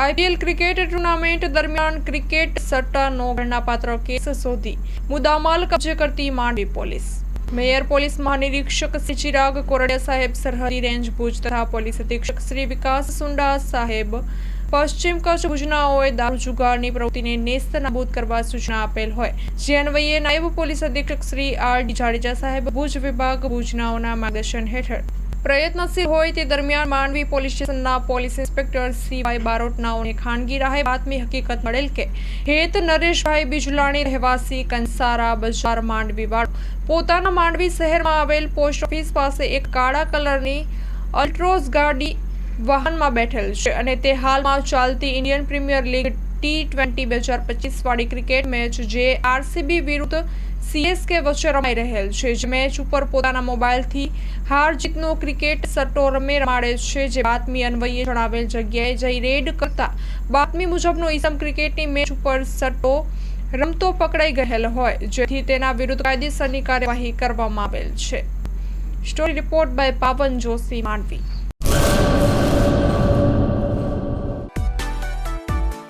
IPL cricket tournament દરમિયાન cricket સટ્ટાનો ગણનાપાત્ર કેસ શોધી મુદ્દામાલ કબજે કરતી માંડવી પોલીસ. મેયર પોલીસ મહાનિરીક્ષક શ્રી ચિરાગ કોરડિયા સાહેબ સરહદી રેન્જ ભુજ તથા પોલીસ અધિક્ષક શ્રી વિકાસ સુંડા સાહેબ પશ્ચિમ કચ્છ ભુજનાઓએ દારૂ જુગારની પ્રવૃત્તિને નેસ્ત નાબૂદ કરવા સૂચના આપેલ હોય. જે અન્વયે નાયબ પોલીસ અધિક્ષક શ્રી આર ડી જાડેજા સાહેબ ભુજ વિભાગ ભુજનાઓના માર્ગદર્શન હેઠળ પ્રયત્નશીલ હોય તે દરમિયાન માંડવી પોલીસ સ્ટેશનના પોલીસ ઇન્સ્પેક્ટર સી વાય બારોટનાઓને ખાનગી રાહે બાતમી હકીકત મળેલ કે હેત નરેશભાઈ બિજલાણી રહેવાસી કંસારા બજાર માંડવી વાળો. પોતાના માંડવી શહેરમાં આવેલ પોસ્ટ ઓફિસ પાસે એક કાળા કલરની અલ્ટ્રોઝ ગાડી વાહનમાં બેઠેલ છે અને તે હાલમાં ચાલતી Indian Premier League T twenty બે હજાર પચીસ વાળી ક્રિકેટ મેચ જે આરસીબી વિરુદ્ધ સીએસકે વચ્ચે રમાઈ રહેલ છે. જે મેચ ઉપર પોતાના મોબાઈલથી હાર જીતનો ક્રિકેટ સટ્ટો રમે રમાડે છે જે બાતમી અન્વયે જણાવેલ જગ્યાએ જઈ રેડ કરતા બાતમી મુજબનો ઈસમ ક્રિકેટની મેચ ઉપર સટ્ટો રમતો પકડાઈ ગયેલ હોય, જેથી તેના વિરુદ્ધ કાયદેસરની કાર્યવાહી કરવામાં આવેલ છે. સ્ટોરી રિપોર્ટ બાય પાવન જોશી માંડવી.